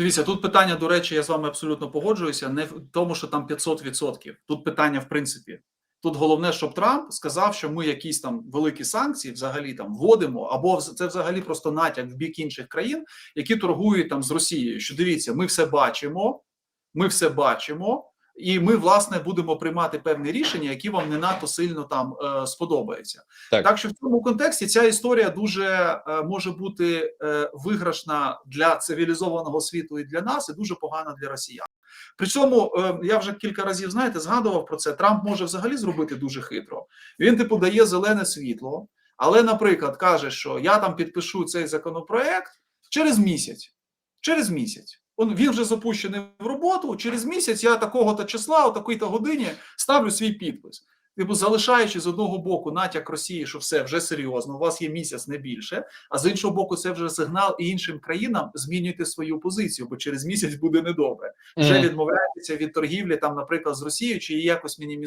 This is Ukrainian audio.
Дивіться, тут питання, до речі, я з вами абсолютно погоджуюся. Не в тому, що там 500%. Тут питання, в принципі. Тут головне, щоб Трамп сказав, що ми якісь там великі санкції взагалі там вводимо, або це взагалі просто натяк в бік інших країн, які торгують там з Росією. Що дивіться, ми все бачимо, ми все бачимо, і ми власне будемо приймати певні рішення, які вам не надто сильно там е, сподобаються. Так. так що в цьому контексті ця історія дуже е, може бути е, виграшна для цивілізованого світу і для нас, і дуже погана для росіян. При цьому е, я вже кілька разів знаєте згадував про це. Трамп може взагалі зробити дуже хитро. Він типу дає зелене світло, але, наприклад, каже, що я там підпишу цей законопроект через місяць. Через місяць. Он він вже запущений в роботу. Через місяць я такого-то числа, о такій-то годині ставлю свій підпис. Типу, залишаючи з одного боку натяк Росії, що все вже серйозно, у вас є місяць не більше. А з іншого боку, це вже сигнал і іншим країнам змінюйте свою позицію, бо через місяць буде недобре. Вже відмовляєтеся від торгівлі, там, наприклад, з Росією, чи її якось мінімізуйте.